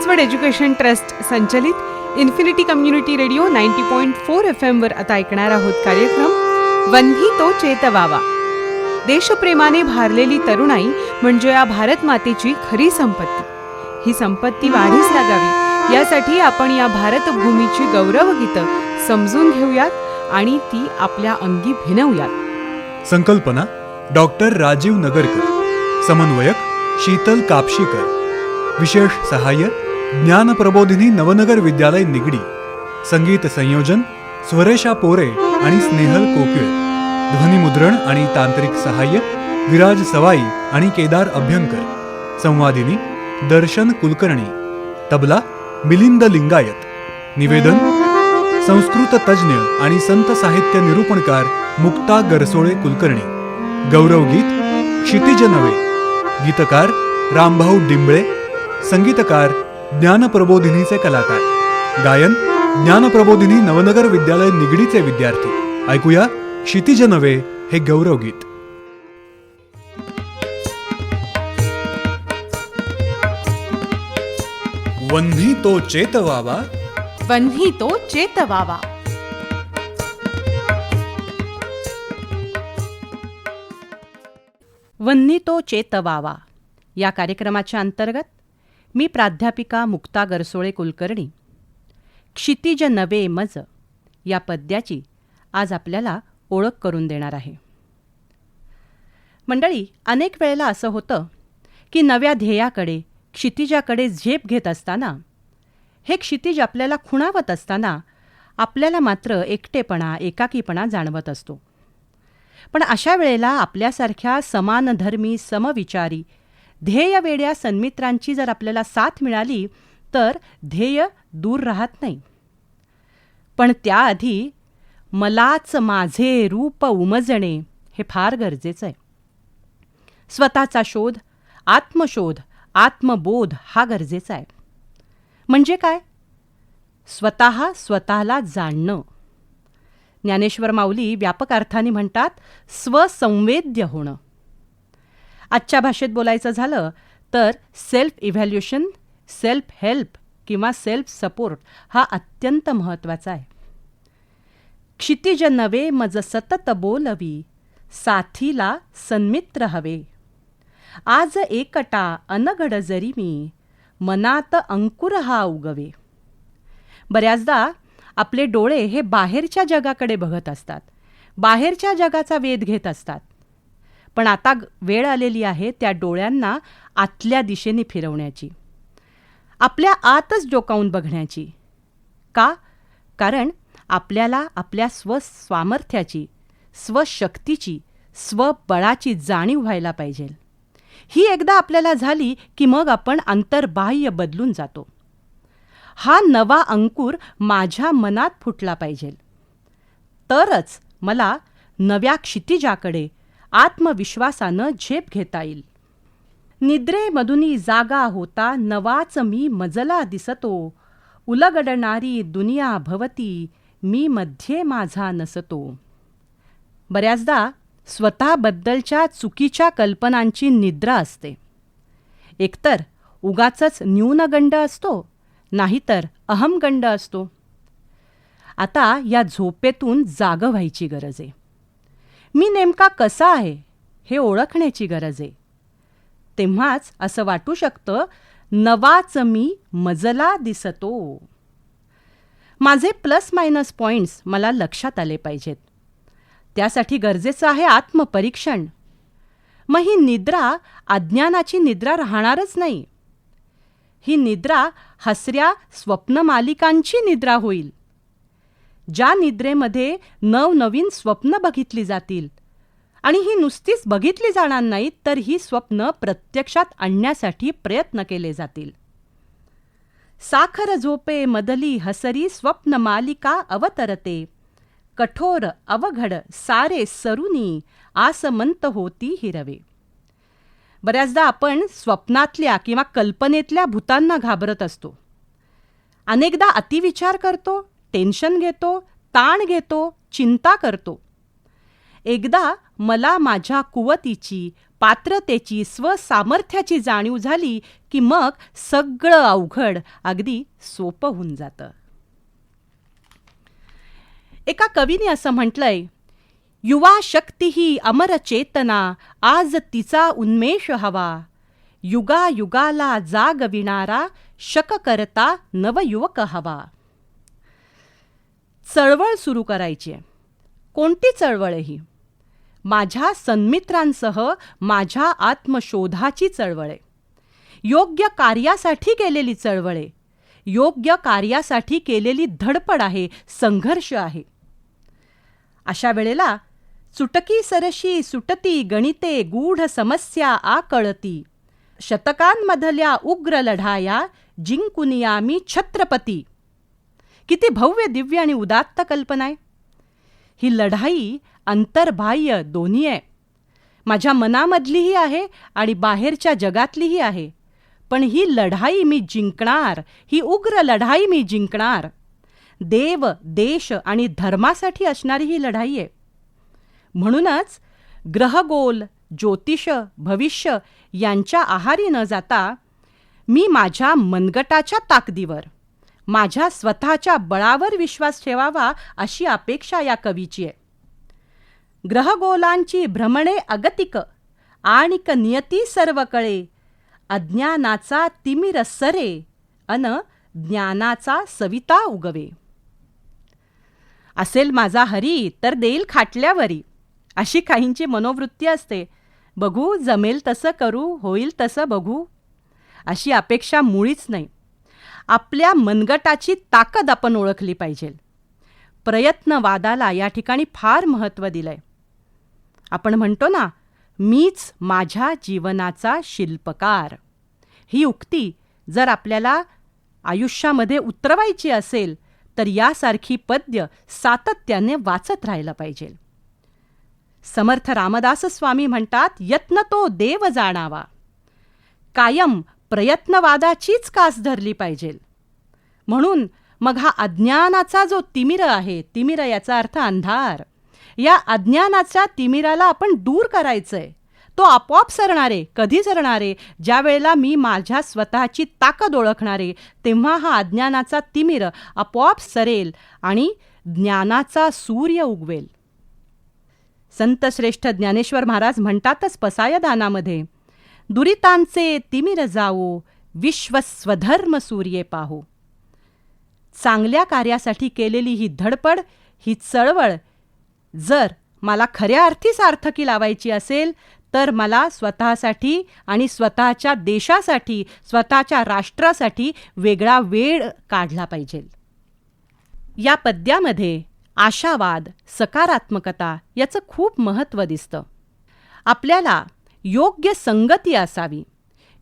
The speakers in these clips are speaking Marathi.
चिंचवड एज्युकेशन ट्रस्ट संचलित infinity community radio ninety point four F एमवर आता ऐकणार आहोत कार्यक्रम. वन्ही तो चेतवावा. देशप्रेमाने भारलेली तरुणाई म्हणजे या भारत मातेची खरी संपत्ती. ही संपत्ती वाढीस लागावी. यासाठी आपण या भारतभूमीची गौरवगीतं समजून घेऊयात आणि ती आपल्या अंगी भिनवूयात. संकल्पना डॉक्टर राजीव नगरकर. समन्वयक शीतल कापशीकर. विशेष सहाय्य ज्ञान प्रबोधिनी नवनगर विद्यालय निगडी संगीत संयोजन स्वरेशा पोरे आणि स्नेहल कोकिळ ध्वनिमुद्रण आणि तांत्रिक सहाय्य विराज सवाई आणि केदार अभ्यंकर संवादिनी दर्शन कुलकर्णी तबला मिलिंद लिंगायत निवेदन संस्कृत तज्ज्ञ आणि संत साहित्य निरूपणकार मुक्ता गरसोळे कुलकर्णी गौरवगीत क्षितिज नवे गीतकार रामभाऊ डिंबळे संगीतकार ज्ञानप्रबोधिनीचे कलाकार. गायन ज्ञानप्रबोधिनी नवनगर विद्यालय निगडीचे विद्यार्थी. ऐकूया क्षितिज नवे हे गौरवगीत वन्ही तो चेतवावा वन्ही तो चेतवावा वन्ही तो चेतवावा या कार्यक्रमाच्या अंतर्गत मी प्राध्यापिका मुक्ता गरसोळे कुलकर्णी. क्षितिज नवे मज या पद्याची आज आपल्याला ओळख करून देणार आहे. मंडळी अनेक वेळेला असं होतं की नव्या ध्येयाकडे क्षितिजाकडे झेप घेत असताना हे क्षितिज आपल्याला खुणावत असताना आपल्याला मात्र एकटेपणा एकाकीपणा जाणवत असतो. पण अशा वेळेला आपल्यासारख्या समानधर्मी समविचारी ध्येय वेड्या सन्मित्रांची जर आपल्याला साथ मिळाली तर ध्येय दूर राहत नाही. पण त्याआधी मलाच माझे रूप उमजणे हे फार गरजेचं आहे. स्वतःचा शोध आत्मशोध आत्मबोध हा गरजेचा आहे. म्हणजे काय? स्वतः स्वतःला जाणणं. ज्ञानेश्वर माऊली व्यापक अर्थाने म्हणतात स्वसंवेद्य होणं. आजच्या भाषेत बोलायचं झालं तर सेल्फ इव्हॅल्युएशन सेल्फ हेल्प किंवा सेल्फ सपोर्ट हा अत्यंत महत्त्वाचा आहे. क्षितिज नवे मज सतत बोलवी साथीला सन्मित्र हवे. आज एकटा अनगड जरी मी मनात अंकुर हा उगवे. बऱ्याचदा आपले डोळे हे बाहेरच्या जगाकडे बघत असतात. बाहेरच्या जगाचा वेध घेत असतात. पण आता वेळ आलेली आहे त्या डोळ्यांना आतल्या दिशेने फिरवण्याची. आपल्या आतच डोकावून बघण्याची. का? कारण आपल्याला आपल्या स्वसामर्थ्याची स्वशक्तीची स्वबळाची जाणीव व्हायला पाहिजे. ही एकदा आपल्याला झाली की मग आपण अंतर्बाह्य बदलून जातो. हा नवा अंकुर माझ्या मनात फुटला पाहिजे. तरच मला नव्या क्षितिजाकडे आत्मविश्वासानं झेप घेता येईल. निद्रेमधुनी जागा होता नवाच मी मजला दिसतो. उलगडणारी दुनिया भवती मी मध्ये माझा नसतो. बऱ्याचदा स्वतःबद्दलच्या चुकीच्या कल्पनांची निद्रा असते. एकतर उगाचच न्यूनगंड असतो नाहीतर अहमगंड असतो. आता या झोपेतून जाग व्हायची गरज आहे. मी नेमका कसा आहे हे ओळखण्याची गरज आहे. तेव्हाच असं वाटू शकतं नवाच मी मजला दिसतो. माझे प्लस मायनस पॉईंट्स मला लक्षात आले पाहिजेत. त्यासाठी गरजेचं आहे आत्मपरीक्षण. मग ही निद्रा अज्ञानाची निद्रा राहणारच नाही. ही निद्रा हसऱ्या स्वप्नमालिकांची निद्रा होईल. ज्या निद्रेमध्ये नवनवीन स्वप्न बघितली जातील. आणि ही नुसतीच बघितली जाणार नाहीत तर ही स्वप्न प्रत्यक्षात आणण्यासाठी प्रयत्न केले जातील. साखर झोपे मदली हसरी स्वप्न मालिका अवतरते. कठोर अवघड सारे सरुनी आसमंत होती हिरवे बऱ्याचदा आपण स्वप्नातल्या किंवा कल्पनेतल्या भूतांना घाबरत असतो. अनेकदा अतिविचार करतो टेन्शन घेतो ताण घेतो चिंता करतो. एकदा मला माझ्या कुवतीची पात्रतेची स्वसामर्थ्याची जाणीव झाली की मग सगळं अवघड अगदी सोपं होऊन जातं. एका कवीने असं म्हटलंय युवा शक्ती ही अमर चेतना आज तिचा उन्मेष हवा. युगा युगाला जागविणारा शक करता नवयुवक हवा. चळवळ सुरू करायची आहे. कोणती चळवळ आहे ही? माझ्या सन्मित्रांसह माझ्या आत्मशोधाची चळवळ आहे. योग्य कार्यासाठी केलेली चळवळ आहे. योग्य कार्यासाठी केलेली धडपड आहे संघर्ष आहे. अशा वेळेला चुटकी सरशी सुटती गणिते गूढ समस्या आकळती. शतकांमधल्या उग्र लढाया जिंकुनिया मी छत्रपती. किती भव्य दिव्य आणि उदात्त कल्पना आहे. ही लढाई अंतर्बाह्य दोन्ही आहे. माझ्या मनामधलीही आहे आणि बाहेरच्या जगातलीही आहे. पण ही लढाई मी जिंकणार ही उग्र लढाई मी जिंकणार. देव देश आणि धर्मासाठी असणारी ही लढाई आहे. म्हणूनच ग्रहगोल ज्योतिष भविष्य यांच्या आहारी न जाता मी माझ्या मनगटाच्या ताकदीवर माझ्या स्वतःच्या बळावर विश्वास ठेवावा अशी अपेक्षा या कवीची आहे. ग्रहगोलांची भ्रमणे अगतिक आणिक नियती सर्व कळे अज्ञानाचा तिमिर सरे अन ज्ञानाचा सविता उगवे. असेल माझा हरी तर देईल खाटल्यावरी. अशी काहींची मनोवृत्ती असते. बघू जमेल तसं करू होईल तसं बघू. अशी अपेक्षा मुळीच नाही. आपल्या मनगटाची ताकद आपण ओळखली पाहिजे. प्रयत्नवादाला या ठिकाणी फार महत्त्व दिलं आहे आपण म्हणतो ना मीच माझ्या जीवनाचा शिल्पकार. ही उक्ती जर आपल्याला आयुष्यामध्ये उतरवायची असेल तर यासारखी पद्य सातत्याने वाचत राहायला पाहिजे. समर्थ रामदास स्वामी म्हणतात यत्न तो देव जाणावा. कायम प्रयत्नवादाचीच कास धरली पाहिजे. म्हणून मग हा अज्ञानाचा जो तिमिर आहे तिमिर याचा अर्थ अंधार. या अज्ञानाच्या तिमिराला आपण दूर करायचं आहे तो आपोआप सरणारे कधी सरणारे ज्या वेळेला मी माझ्या स्वतःची ताकद ओळखणारे तेव्हा हा अज्ञानाचा तिमिर आपोआप सरेल आणि ज्ञानाचा सूर्य उगवेल. संतश्रेष्ठ ज्ञानेश्वर महाराज म्हणतातच पसायदानामध्ये दुरितांचे तिमिर जाऊ विश्व स्वधर्म सूर्ये पाहो. चांगल्या कार्यासाठी केलेली ही धडपड ही चळवळ जर मला खऱ्या अर्थी सार्थकी लावायची असेल तर मला स्वतःसाठी आणि स्वतःच्या देशासाठी स्वतःच्या राष्ट्रासाठी वेगळा वेळ काढला पाहिजे. या पद्यामध्ये आशावाद सकारात्मकता याचं खूप महत्त्व दिसतं. आपल्याला योग्य संगती असावी.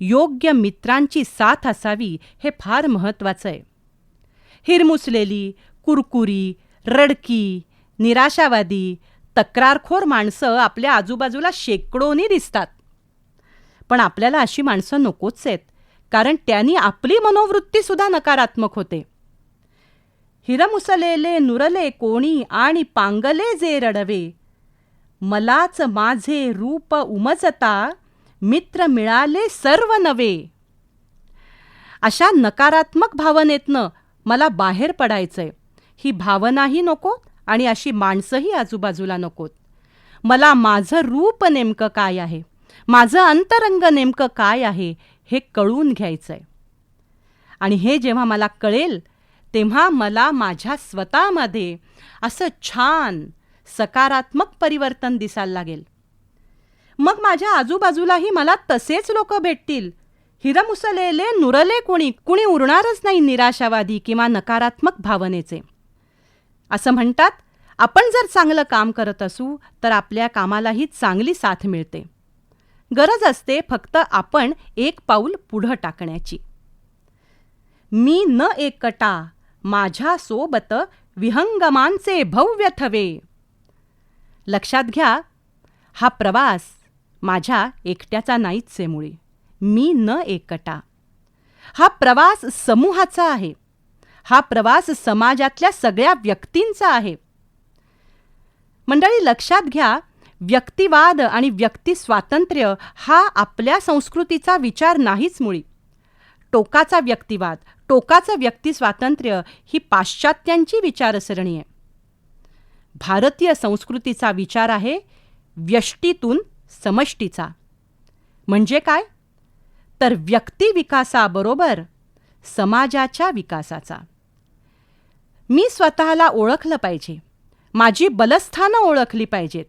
योग्य मित्रांची साथ असावी हे फार महत्त्वाचं आहे. हिरमुसलेली कुरकुरी रडकी निराशावादी तक्रारखोर माणसं आपल्या आजूबाजूला शेकडोनी दिसतात. पण आपल्याला अशी माणसं नकोच आहेत कारण त्यांनी आपली मनोवृत्तीसुद्धा नकारात्मक होते. हिरमुसलेले नुरले कोणी आणि पांगले जे रडवे मलाच माझे रूप उमजता मित्र मिळाले सर्व नवे. अशा नकारात्मक भावनेतनं मला बाहेर पडायचंय. ही भावनाही नको आणि अशी माणसंही आजूबाजूला नकोत. मला माझं रूप नेमकं काय आहे? माझं अंतरंग नेमकं काय आहे? हे कळून घ्यायचं आहे आणि हे जेव्हा मला कळेल तेव्हा मला माझ्या स्वतःमध्ये असं छान सकारात्मक परिवर्तन दिसायला लागेल. मग माझ्या आजूबाजूलाही मला तसेच लोक भेटतील. हिरमुसलेले नुरले कोणी कुणी उरणारच नाही निराशावादी किंवा नकारात्मक भावनेचे. असं म्हणतात आपण जर चांगलं काम करत असू तर आपल्या कामालाही चांगली साथ मिळते. गरज असते फक्त आपण एक पाऊल पुढं टाकण्याची. मी न एकटा माझ्यासोबत विहंगमांचे भव्य थवे लक्षात घ्या हा प्रवास माझ्या एकट्याचा नाहीच आहे मुळी. मी न एकटा. हा प्रवास समूहाचा आहे. हा प्रवास समाजातल्या सगळ्या व्यक्तींचा आहे. मंडळी लक्षात घ्या व्यक्तिवाद आणि व्यक्ती स्वातंत्र्य हा आपल्या संस्कृतीचा विचार नाहीच मुळी. टोकाचा व्यक्तिवाद टोकाचं व्यक्ती स्वातंत्र्य ही पाश्चात्यांची विचारसरणी आहे. भारतीय संस्कृतीचा विचार आहे व्यष्टीतून समष्टीचा. म्हणजे काय? तर व्यक्तिविकासाबरोबर समाजाच्या विकासाचा. मी स्वतःला ओळखलं पाहिजे. माझी बलस्थानं ओळखली पाहिजेत.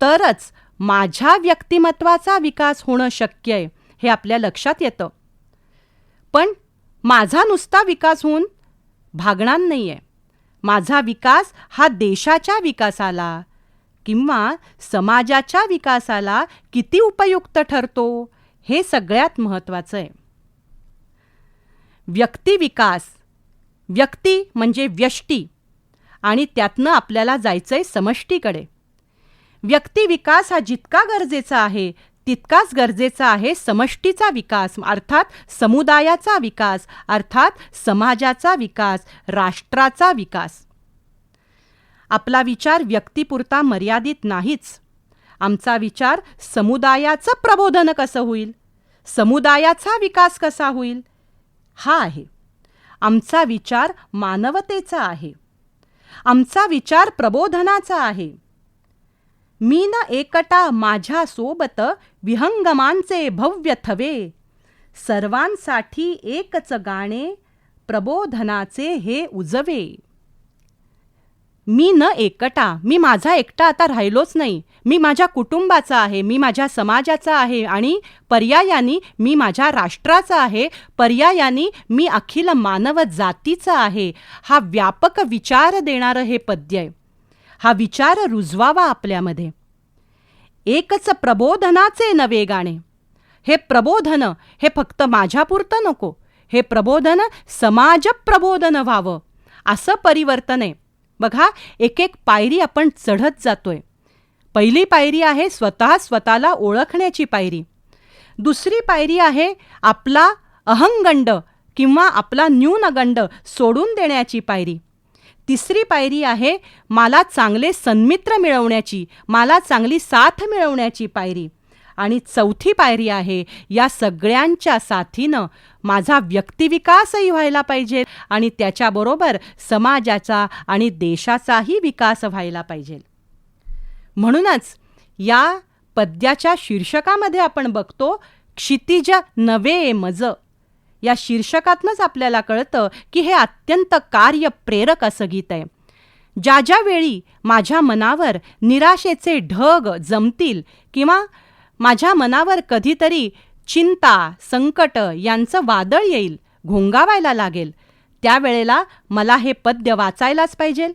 तरच माझ्या व्यक्तिमत्वाचा विकास होणं शक्य आहे हे आपल्या लक्षात येतं. पण माझा नुसता विकास होऊन भागणार नाही आहे माझा विकास हा देशाच्या विकासाला किंवा समाजाच्या विकासाला किती उपयुक्त ठरतो हे सगळ्यात महत्त्वाचं आहे. व्यक्तिविकास व्यक्ती म्हणजे व्यष्टी आणि त्यातनं आपल्याला जायचं आहे समष्टीकडे व्यक्तिविकास हा जितका गरजेचा आहे तितकाच गरजेचा आहे समष्टीचा विकास अर्थात समुदायाचा विकास अर्थात समाजाचा विकास राष्ट्राचा विकास. आपला विचार व्यक्तीपुरता मर्यादित नाहीच. आमचा विचार समुदायाचं प्रबोधन कसं होईल? समुदायाचा विकास कसा होईल? हा आहे. आमचा विचार मानवतेचा आहे. आमचा विचार प्रबोधनाचा आहे. मी न एकटा माझ्यासोबत विहंगमांचे भव्य थवे सर्वांसाठी एकच गाणे प्रबोधनाचे हे उजवे. मी न एकटा मी माझा एकटा आता राहिलोच नाही. मी माझ्या कुटुंबाचा आहे मी माझ्या समाजाचा आहे आणि पर्यायाने मी माझ्या राष्ट्राचा आहे. पर्यायाने मी अखिल मानव जातीचा आहे. हा व्यापक विचार देणारं हे पद्य आहे. हा विचार रुजवावा आपल्यामध्ये. एकच प्रबोधनाचे नवे गाणे. हे प्रबोधन हे फक्त माझ्यापुरतं नको. हे प्रबोधन समाज प्रबोधन व्हावं. असं परिवर्तन आहे. बघा एक एक पायरी आपण चढत जातोय. पहिली पायरी आहे स्वतः स्वतःला ओळखण्याची पायरी. दुसरी पायरी आहे आपला अहंगंड किंवा आपला न्यूनगंड सोडून देण्याची पायरी. तिसरी पायरी आहे मला चांगले सन्मित्र मिळवण्याची मला चांगली साथ मिळवण्याची पायरी. आणि चौथी पायरी आहे या सगळ्यांच्या साथीनं माझा व्यक्तिविकासही व्हायला पाहिजे आणि त्याच्याबरोबर समाजाचा आणि देशाचाही विकास व्हायला पाहिजे. म्हणूनच या पद्याच्या शीर्षकामध्ये आपण बघतो क्षितिज नवे मज. या शीर्षकातनंच आपल्याला कळतं की हे अत्यंत कार्यप्रेरक असं गीत आहे. ज्या ज्या वेळी माझ्या मनावर निराशेचे ढग जमतील किंवा माझ्या मनावर कधीतरी चिंता संकट यांचं वादळ येईल घोंगावायला लागेल त्यावेळेला मला हे पद्य वाचायलाच पाहिजे.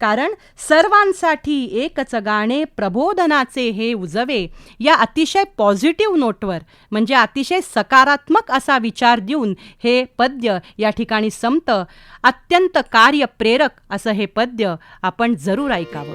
कारण सर्वांसाठी एकच गाणे प्रबोधनाचे हे उजवे या अतिशय पॉझिटिव्ह नोटवर म्हणजे अतिशय सकारात्मक असा विचार देऊन हे पद्य या ठिकाणी संपतं अत्यंत कार्यप्रेरक असं हे पद्य आपण जरूर ऐकावं.